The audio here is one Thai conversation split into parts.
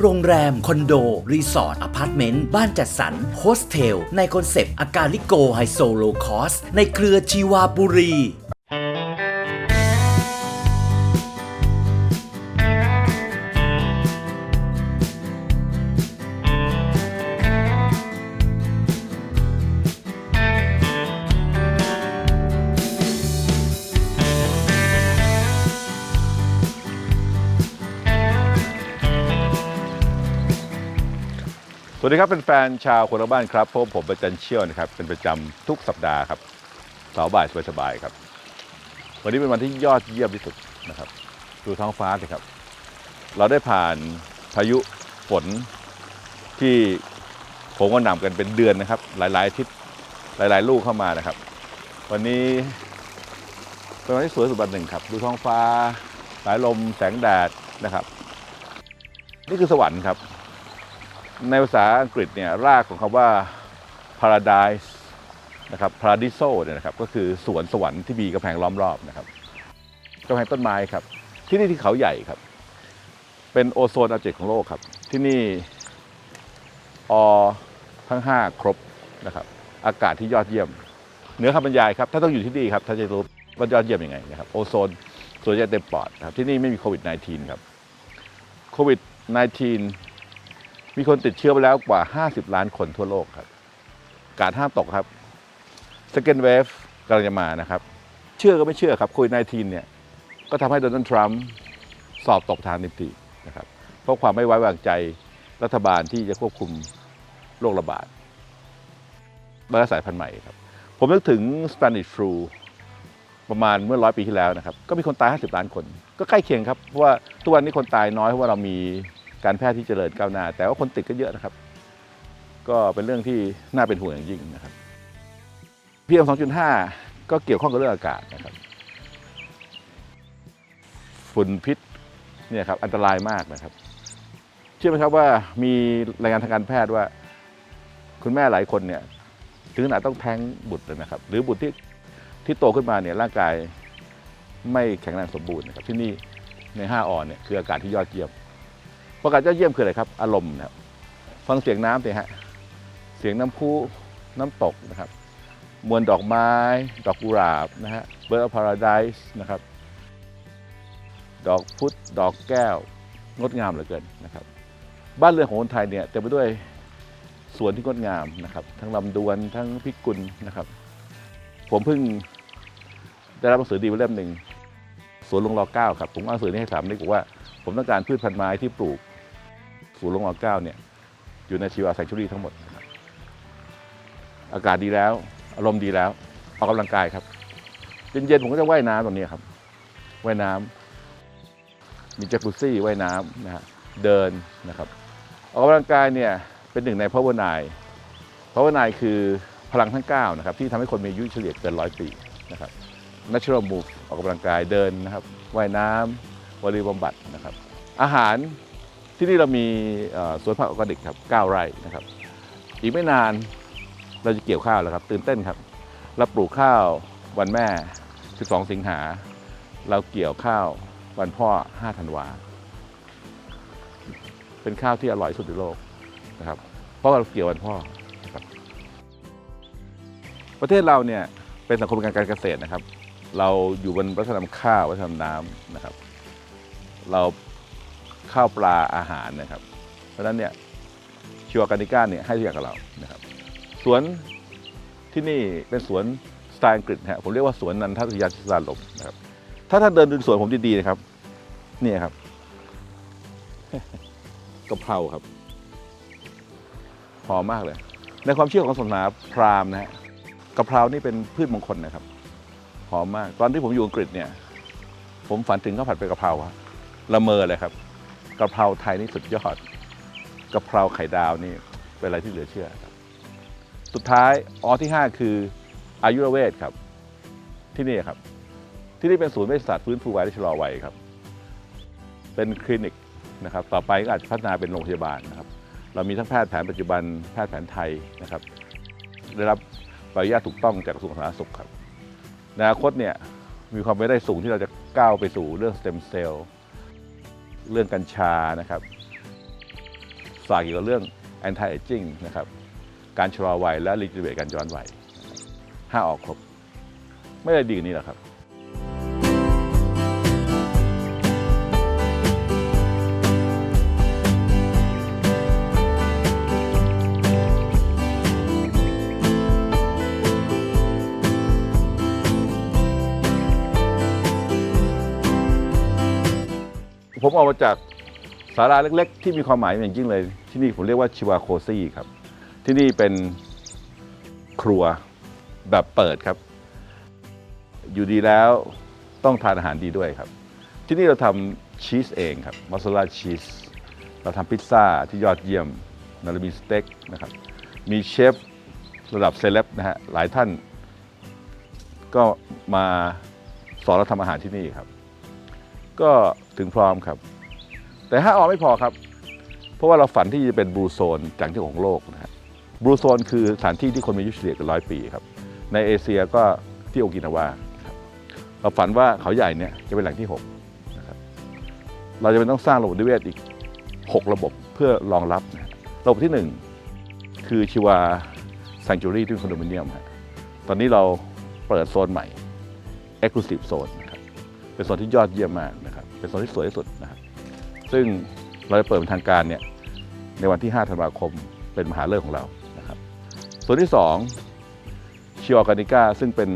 โรงแรม คอนโด รีสอร์ทอพาร์ตเมนต์ บ้านจัดสรรโฮสเทล ในคอนเซปต์อากาลิโกไฮโซโลคอสในเครือชีวาบุรี วัสดีครับเป็นแฟนชาวคนละบ้านครับพบผมประจันเชี่ยวนะครับเป็นประจำทุกสัปดาห์ครับเสาร์บ่ายสบายๆครับ วันนี้เป็นวันที่ยอดเยี่ยมที่สุดนะครับ ดูท้องฟ้าสิครับ เราได้ผ่านพายุฝนที่ผมก็นำกันเป็นเดือนนะครับ หลายๆอาทิศหลาย ๆ ลูกเข้ามานะครับ วันนี้เป็นวันที่สวยสุดวันหนึ่งครับ ดูท้องฟ้าสายลมแสงแดดนะครับ นี่คือสวรรค์ครับ ในภาษาอังกฤษเนี่ยรากของคำว่า paradise นะครับ paradiso เนี่ยนะครับก็คือสวนสวรรค์ที่มีกำแพงล้อมรอบนะครับกำแพงต้นไม้ครับ ที่นี่ที่เขาใหญ่ครับ เป็นโอโซนอาเจกของโลกครับ ที่นี่อทั้ง 5 ครบนะครับ อากาศที่ยอดเยี่ยม เหนือคำบรรยายครับถ้าต้องอยู่ที่นี่ครับถ้าจะรู้ว่ายอดเยี่ยมยังไงนะครับโอโซนส่วนใหญ่เต็มปอดครับที่นี่ไม่มีโควิด -19 ครับโควิด -19 มีคนติดเชื้อไปแล้วกว่า 50 ล้านคนทั่วโลกครับ การห้ามตกครับ second wave กำลังจะมานะครับ เชื่อก็ไม่เชื่อครับโควิด -19 เนี่ย ก็ทำให้โดนัลด์ทรัมป์สอบตกทางนิตินะครับ เพราะความไม่ไว้วางใจรัฐบาลที่จะควบคุมโรคระบาดไวรัสสายพันธุ์ใหม่ครับ ผมนึกถึง Spanish flu ประมาณเมื่อร้อยปีที่แล้วนะครับ ก็มีคนตาย 50 ล้านคน ก็ใกล้เคียงครับ เพราะว่าทุกวันนี้คนตายน้อยเพราะว่าเรามี การแพทย์ที่เจริญก้าวหน้า แต่ว่าคนติดก็เยอะนะครับ ก็เป็นเรื่องที่น่าเป็นห่วงอย่างยิ่งนะครับ PM 2.5ก็เกี่ยวข้องกับเรื่องอากาศนะครับฝุ่นพิษเนี่ยครับอันตรายมากนะครับ เชื่อไหมครับว่ามีรายงานทางการแพทย์ว่า คุณแม่หลายคนเนี่ยถึงขนาดต้องแท้งบุตรเลยนะครับ หรือบุตรที่ที่โตขึ้นมาเนี่ยร่างกายไม่แข็งแรงสมบูรณ์นะครับที่นี่ใน 5อ่อนเนี่ยคืออากาศที่ยอดเยี่ยม ประกาศยอดเยี่ยมคืออะไรครับ อารมณ์นะครับฟังเสียงน้ำสิฮะเสียงน้ำพุน้ำตกนะครับ มวลดอกไม้ ดอกกุหลาบนะฮะเบิร์ดพาราไดส์นะครับ ดอกพุธดอกแก้ว งดงามเหลือเกินนะครับ บ้านเรือนของคนไทยเนี่ยเต็มไปด้วยสวนที่งดงามนะครับ ทั้งลำดวนทั้งพิกุลนะครับ ผมเพิ่งได้รับหนังสือดีมาเล่มหนึ่งสวนหลวงรอเก้าครับ ผมเอาหนังสือนี้ให้สามนี่บอกว่า ผมต้องการพืชพันธุ์ไม้ที่ปลูกสวนหลงรอเก้าเนี่ยอยู่ในชีวาแซงชูรี่ทั้งหมดนะครับอากาศดีแล้ว อารมณ์ดีแล้วออกกำลังกายครับ เย็นๆผมก็จะว่ายน้ำตรงนี้ครับว่ายน้ำมีจักรุซี่ว่ายน้ำนะฮะเดินนะครับออกกำลังกายเนี่ยเป็นหนึ่งในพ o ว e r น i พ o ว e r น i คือพลังทั้ง9นะครับที่ทำให้คนมีอายุเฉลี่ยเกินร้อยปีนะครับ natural move ออกกำลังกายเดินนะครับว่ายน้ำ วอลเลย์บำบัดนะครับ อาหารที่นี่เรามีสวนผักออร์แกนิกครับ9ไร่นะครับ อีกไม่นานเราจะเกี่ยวข้าวแล้วครับ ตื่นเต้นครับเราปลูกข้าววันแม่ 12 สิงหา เราเกี่ยวข้าววันพ่อ 5 ธันวา เป็นข้าวที่อร่อยสุดในโลกนะครับ เพราะเราเกี่ยววันพ่อนะครับประเทศเราเนี่ยเป็นสังคมการการเกษตรนะครับ เราอยู่บนวัฒนธรรมข้าววัฒนธรรมน้ำนะครับ เราข้าวปลาอาหารนะครับ เพราะฉะนั้นเนี่ยชิวากานิก้าเนี่ยให้ทุกอย่างกับเรานะครับ สวนที่นี่เป็นสวนสไตล์อังกฤษนะฮะผมเรียกว่าสวนนันทสยาชิสาลมนะครับ ถ้าท่านเดินดูสวนผมดีๆนะครับนี่ครับกะเพราครับหอมมากเลย ในความเชื่อของศาสนาพราหมณ์นะฮะกะเพรานี่เป็นพืชมงคลนะครับหอมมาก ตอนที่ผมอยู่อังกฤษเนี่ย ผมฝันถึงข้าวผัดใบกะเพราครับ ละเมอเลยครับกะเพราไทยนี่สุดยอดกะเพราไข่ดาวนี่เป็นอะไรที่เหลือเชื่อครับสุดท้ายออที่ 5 คืออายุรเวทครับ ที่นี่ครับ ที่นี่เป็นศูนย์เวชศาสตร์ฟื้นฟูวัยและชะลอวัยครับ เป็นคลินิกนะครับ ต่อไปก็อาจจะพัฒนาเป็นโรงพยาบาลนะครับ เรามีทั้งแพทย์แผนปัจจุบันแพทย์แผนไทยนะครับ ได้รับใบอนุญาตถูกต้องจากกระทรวงสาธารณสุขครับในอนาคตเนี่ยมีความเป็นไปได้สูงที่เราจะก้าวไปสู่เรื่องสเต็มเซลล์ เรื่องกัญชานะครับศาสตร์เกี่ยวกับเรื่อง anti aging นะครับการชะลอวัยและรีจิเวตการย้อนวัยห้าออกครบ ไม่ได้ดีกว่านี้หรอกครับ ผมออกมาจากศาลาเล็ก ๆ ที่มีความหมายอย่างยิ่งเลย ที่นี่ผมเรียกว่าชิวาโคซี่ครับ ที่นี่เป็นครัวแบบเปิดครับ อยู่ดีแล้วต้องทานอาหารดีด้วยครับ ที่นี่เราทำชีสเองครับมอสซาเรลลาชีสเราทำพิซซ่าที่ยอดเยี่ยมนะเรามีสเต็กนะครับ มีเชฟระดับเซเลบนะฮะหลายท่านก็มาสอนเราทำอาหารที่นี่ครับ ก็ ถึงพร้อมครับ แต่ถ้าออกไม่พอครับ เพราะว่าเราฝันที่จะเป็นบลูโซนจากที่ของโลกนะฮะบลูโซนคือสถานที่ที่คนมีอายุเฉลี่ยกันร้อยปีครับ ในเอเชียก็ที่โอกินาวาครับเราฝันว่าเขาใหญ่เนี่ยจะเป็นแหล่งที่6นะครับเราจะเป็นต้องสร้างระบบนิเวศอีก 6 ระบบเพื่อรองรับนะระบบที่ 1 คือชิวา Sanctuary ที่เป็นคอนโดมิเนียมฮะตอนนี้เราเปิดโซนใหม่ Exclusive Zone นะ เป็นโซนที่ยอดเยี่ยมมากนะครับ เป็นโซนที่สวยที่สุดนะครับ ซึ่งเราจะเปิดเป็นทางการเนี่ยในวันที่ 5 ธันวาคมเป็นมหาฤกษ์ของเรานะครับส่วนที่2ชิออร์แกนิก้าซึ่งเป็น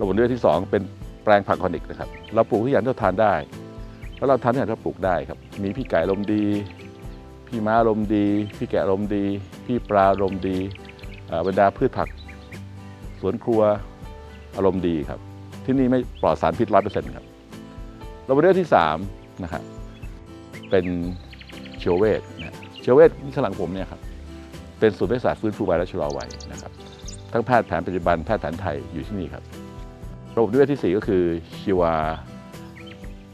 ระบบนิเวศที่ 2 เป็นแปลงผักออนิกนะครับ เราปลูกทุกอย่างที่เราทานได้ แล้วเราทานทุกอย่างที่เราปลูกได้ครับ มีพี่ไก่ลมดี พี่ม้าลมดี พี่แกะลมดี พี่ปลาลมดีบรรดาพืชผัก สวนครัวอารมณ์ดีครับ ที่นี่ไม่ปลอดสารพิษร้อยเปอร์เซ็นต์ครับเระบบนิเวศที่3นะครับเป็นเชลเวตนะเชลเวตที่ข้างหลังผมเนี่ยครับเป็นศูนย์เวชศาสตร์ฟื้นฟูวัยและชะลอวัยนะครับ ทั้งแพทย์แผนปัจจุบันแพทย์แผนไทยอยู่ที่นี่ครับระบบนิเวศที่ 4 ก็คือชิวา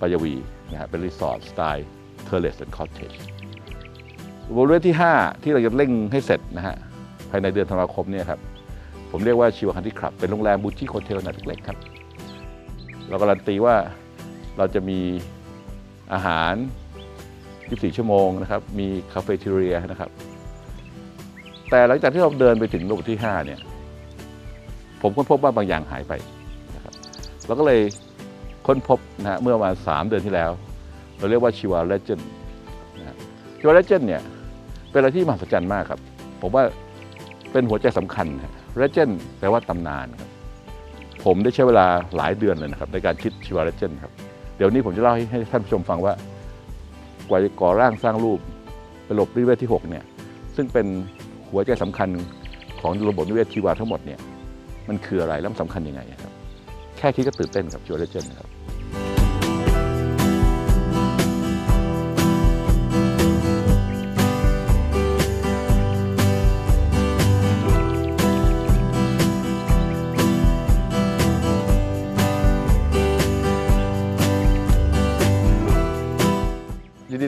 ปายวีนะฮะเป็นรีสอร์ทสไตล์เทเลสและคอ t เทจระบบนิเวศที่ 5 ที่เราจะเร่งให้เสร็จนะฮะภายในเดือนธันวาคมเนี่ยครับผมเรียกว่าชิวาคันที่คลับ เป็นโรงแรมบูติคโฮเทลขนาดเล็กครับ เราการันตีว่าเราจะมีอาหาร 24 ชั่วโมงนะครับ มีคาเฟ่ทีเรียนะครับ แต่หลังจากที่เราเดินไปถึงระบที่ 5 เนี่ย ผมค้นพบว่าบางอย่างหายไปนะครับเราก็เลยค้นพบนะฮะเมื่อประมาณ 3 เดือนที่แล้ว เราเรียกว่าชิวาเลเจนนชิวาเลเจนเนี่ย เป็นอะไรที่มหัศจรรย์มากครับ ผมว่าเป็นหัวใจสำคัญเลเจนแปลว่าตำนานครับ ผมได้ใช้เวลาหลายเดือนเลยนะครับในการคิดชิวาเลเจนครับ เดี๋ยวนี้ผมจะเล่าให้ใหท่านผู้ชมฟังว่า กว่าจะก่อร่างสร้างรูปเป็นระบบนิเวศที่ 6 เนี่ย ซึ่งเป็นหัวใจสำคัญของระบบนิเวศชีวาทั้งหมดเนี่ย มันคืออะไรและมันสำคัญยังไงครับ แค่คิดก็ตื่นเต้นกับชิวาเลเจนนครับ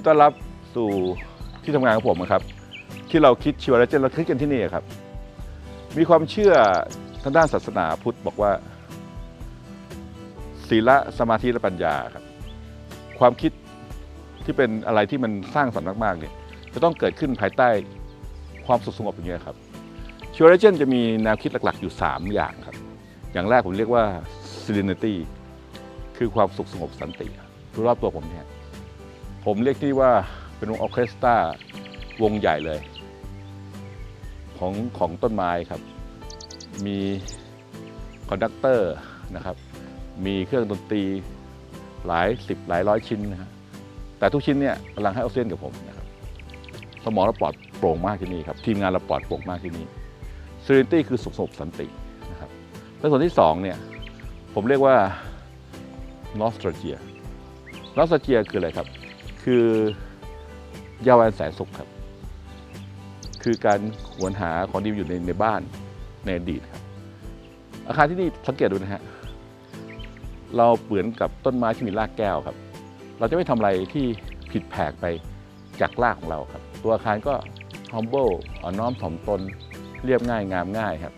ดีต้อนรับสู่ที่ทำงานของผมนะครับ ที่เราคิดชีวาเลเจนเราคิดกันที่นี่ครับ มีความเชื่อทางด้านศาสนาพุทธบอกว่า ศีลสมาธิและปัญญาครับ ความคิดที่เป็นอะไรที่มันสร้างสรรค์มากๆเนี่ยจะต้องเกิดขึ้นภายใต้ความสุขสงบอย่างเงี้ยครับชิวาเลเจนจะมีแนวคิดหลักๆ อยู่ 3 อย่างครับ อย่างแรกผมเรียกว่า serenity คือความสุขสงบสันติรอบตัวผมเนี่ย ผมเรียกที่ว่าเป็นวงออเคสตราวงใหญ่เลย ของของต้นไม้ครับ มีคอนดักเตอร์นะครับ มีเครื่องดนตรีหลายสิบหลายร้อยชิ้นนะฮะแต่ทุกชิ้นเนี่ยกำลังให้ออกซิเจนกับผมนะครับ สมองเราปลอดโปร่งมากที่นี่ครับ ทีมงานเราปลอดโปร่งมากที่นี่ Serenity คือสุขสงบสันตินะครับและส่วนที่สองเนี่ยผมเรียกว่า nostalgia nostalgia คืออะไรครับ คือยาวันแสนสุขครับ คือการหวนหาของดีอยู่ในในบ้านในอดีตครับ อาคารที่นี่สังเกตดูนะฮะเราเหมือนกับต้นไม้ที่มีรากแก้วครับ เราจะไม่ทำอะไรที่ผิดแผกไปจากรากของเราครับ ตัวอาคารก็ humble อ่อนน้อมถ่อมตนเรียบง่ายงามง่ายครับ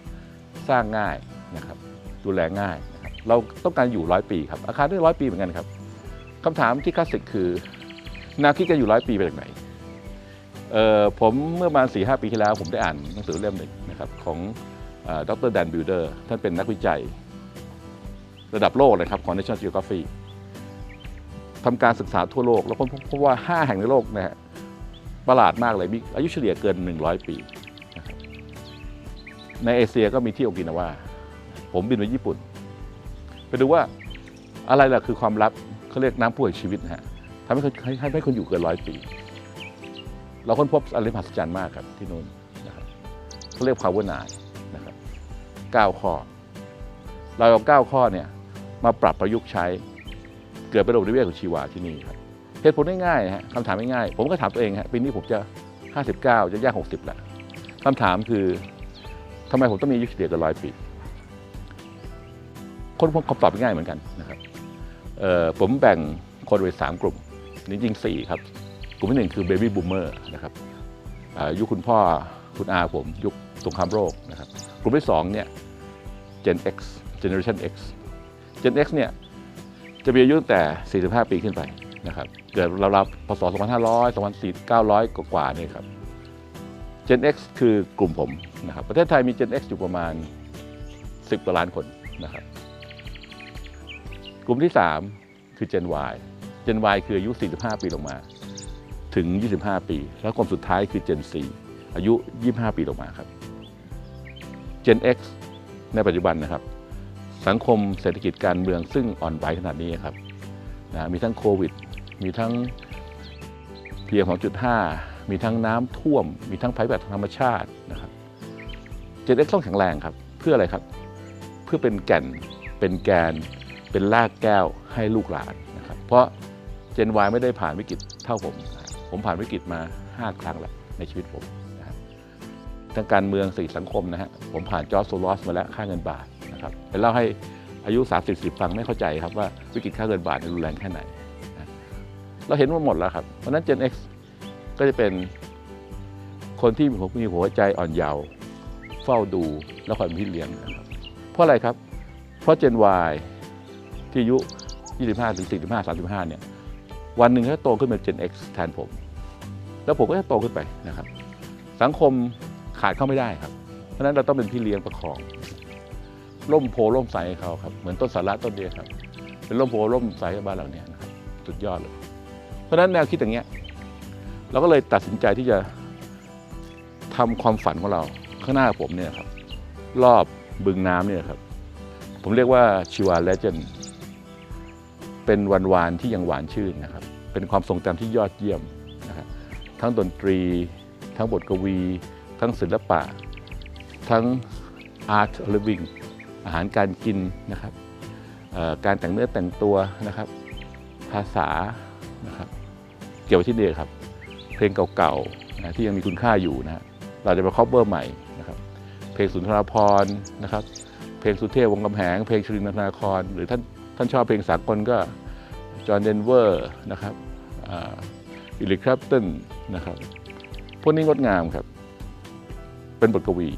สร้างง่ายนะครับ ดูแลง่ายนะครับเราต้องการอยู่ร้อยปีครับ อาคารได้ร้อยปีเหมือนกันครับคำถามที่คลาสสิกคือ แนวคิดการอยู่ร้อยปีไปจากไหนเอ่อผมเมื่อประมาณ4-5ปีที่แล้ว ผมได้อ่านหนังสือเล่มหนึ่งนะครับของดรแดนบิลเดอร์ท่านเป็นนักวิจัย ระดับโลกเลยครับของ National Geographic ทำการศึกษาทั่วโลก แล้วพบว่า 5 แห่งในโลกนะฮะประหลาดมากเลยมีอายุเฉลี่ยเกิน 100 ปี ในเอเชียก็มีที่โอกินาวาผมบินไปญี่ปุ่น ไปดูว่าอะไรล่ะคือความลับเขาเรียกน้ำพุแห่งชีวิตนะฮะ ทำให้คนให้ให้คนอยู่เกินร้อยปี เราค้นพบอะไรมหัศจรรย์มากครับที่นู่นนะครับเขาเรียก power nine นะครับเก้าข้อ เราเอาเก้าข้อเนี่ยมาปรับประยุกต์ใช้เกิดเป็นระบบนิเวศของชีวาที่นี่ครับเหตุผลง่ายๆฮะคำถามง่ายๆผมก็ถามตัวเองฮะปีนี้ผมจะ 59 จะย่าง60แล้วคำถามคือทำไมผมต้องมีอายุเฉลี่ยเกินร้อยปี คนพบคำตอบง่ายเหมือนกันนะครับผมแบ่งคนไว้สามกลุ่ม จริงๆสี่ครับกลุ่มที่หนึ่งคือเบบี้บูมเมอร์นะครับอายุคคุณพ่อคุณอาผมยุคสงครามโลกนะครับกลุ่มที่สองเนี่ย Gen X Generation X Gen X เนี่ยจะมีอายุตั้งแต่ 45 ปีขึ้นไปนะครับเกิดราวๆพศ 2500 2400 กว่าๆเนี่ยครับ Gen X คือกลุ่มผมนะครับประเทศไทยมี Gen X อยู่ประมาณ 10กว่าล้านคนนะครับกลุ่มที่ 3 คือ Gen Y Gen Y คืออายุ 45 ปีลงมาถึง 25 ปี แล้วกลุ่มสุดท้ายคือ Gen C อายุ 25 ปีลงมาครับ Gen X ในปัจจุบันนะครับ สังคมเศรษฐกิจการเมืองซึ่งอ่อนไหวขนาดนี้ครับนะมีทั้งโควิด มีทั้ง PM 2.5 มีทั้งน้ำท่วม มีทั้งภัยพิบัติธรรมชาตินะครับ Gen X ต้องแข็งแรงครับ เพื่ออะไรครับ เพื่อเป็นแก่นเป็นแกนเป็นรากแก้วให้ลูกหลานนะครับ เพราะ Gen Y ไม่ได้ผ่านวิกฤตเท่าผม ผมผ่านวิกฤตมา 5 ครั้งแล้วในชีวิตผมนะครับทางการเมืองสี่สังคมนะฮะผมผ่านจอร์จโซลอสมาแล้วค่าเงินบาทนะครับไปเล่าให้อายุ 30 10ฟังไม่เข้าใจครับว่าวิกฤตค่าเงินบาทรุนแรงแค่ไหนนะเราเห็นมาหมดแล้วครับ เพราะนั้น Gen X ก็จะเป็นคนที่มีหัวใจอ่อนเยาว์เฝ้าดูและคอยพี่เลี้ยงนะครับเพราะอะไรครับ เพราะ Gen Y ที่อายุ 25ถึง45 35เนี่ย วันหนึ่งเขาโตขึ้นเป็น Gen X แทนผม แล้วผมก็จะโตขึ้นไปนะครับ สังคมขาดเข้าไม่ได้ครับ เพราะนั้นเราต้องเป็นพี่เลี้ยงประคอง ร่มโพร่มใสให้เขาครับเหมือนต้นสาระต้นเดียวครับ เป็นร่มโพร่มใสบ้านเราเนี่ยนะครับสุดยอดเลย เพราะฉะนั้นแนวคิดอย่างเงี้ยเราก็เลยตัดสินใจที่จะทำความฝันของเราข้างหน้าผมเนี่ยครับ รอบบึงน้ำเนี่ยครับ ผมเรียกว่าชิวาเลเจนด์ เป็นวันวานที่ยังหวานชื่นนะครับ เป็นความทรงจำที่ยอดเยี่ยมนะครับทั้งดนตรี ทั้งบทกวี ทั้งศิลปะ ทั้ง art living อาหารการกินนะครับการแต่งเนื้อแต่งตัวนะครับ ภาษานะครับ เกี่ยวกับที่นี่ครับ เพลงเก่าๆนะที่ยังมีคุณค่าอยู่นะเราจะมา cover ใหม่นะครับ เพลงสุนทรภรนะครับ เพลงสุเทพวงกำแหง เพลงชรินทนาคร หรือท่าน ท่านชอบเพลงสากลก็จอห์นเดนเวอร์นะครับอิลิครัปตันนะครับ พวกนี้งดงามครับ เป็นบทกวี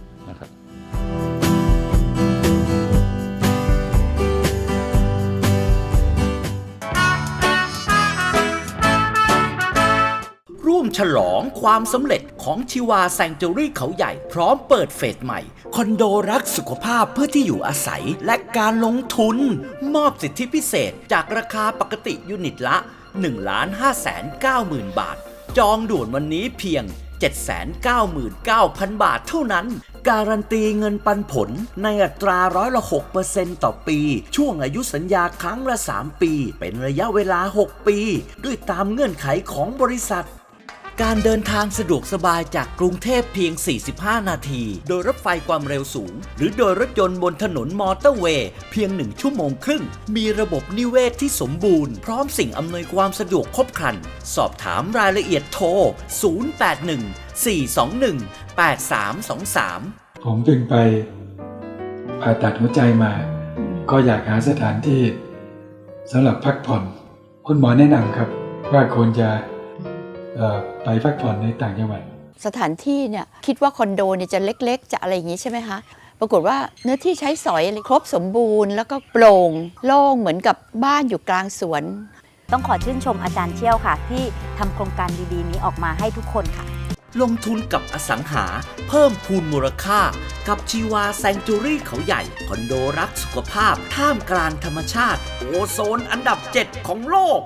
ร่วมฉลองความสำเร็จของชิวาแซงจูรี่เขาใหญ่พร้อมเปิดเฟสใหม่ คอนโดรักสุขภาพเพื่อที่อยู่อาศัยและการลงทุน มอบสิทธิพิเศษจากราคาปกติยูนิตละ 1 5 9 0 0 0 0 บาท จองด่วนวันนี้เพียง 799,000 บาทเท่านั้น การันตีเงินปันผลในอัตราร้อยละ6%ต่อปี ช่วงอายุสัญญาครั้งละ 3 ปี เป็นระยะเวลา 6 ปี ด้วยตามเงื่อนไขของบริษัท การเดินทางสะดวกสบายจากกรุงเทพเพียง 45 นาที โดยรถไฟความเร็วสูง หรือโดยรถยนต์บนถนนมอเตอร์เวย์เพียง 1 ชั่วโมงครึ่ง มีระบบนิเวศที่สมบูรณ์ พร้อมสิ่งอำนวยความสะดวกครบครัน สอบถามรายละเอียดโทร 081 421 8323 ผมเพิ่งไปผ่าตัดหัวใจมา ก็อยากหาสถานที่สำหรับพักผ่อน คุณหมอแนะนำครับ ว่าควรจะ ไปพักผ่อนในต่างจังหวัดสถานที่เนี่ยคิดว่าคอนโดเนี่ยจะเล็กๆ จะอะไรอย่างนี้ใช่ไหมคะปรากฏว่าเนื้อที่ใช้สอยอะไรครบสมบูรณ์ แล้วก็โปร่งโล่งเหมือนกับบ้านอยู่กลางสวน ต้องขอชื่นชมอาจารย์เชี่ยวค่ะ ที่ทำโครงการดีๆ นี้ออกมาให้ทุกคนค่ะ ลงทุนกับอสังหา เพิ่มพูนมูลค่า กับชีวาแซงจูรี่เขาใหญ่ คอนโดรักสุขภาพ ท่ามกลางธรรมชาติ โอโซนอันดับ 7 ของโลก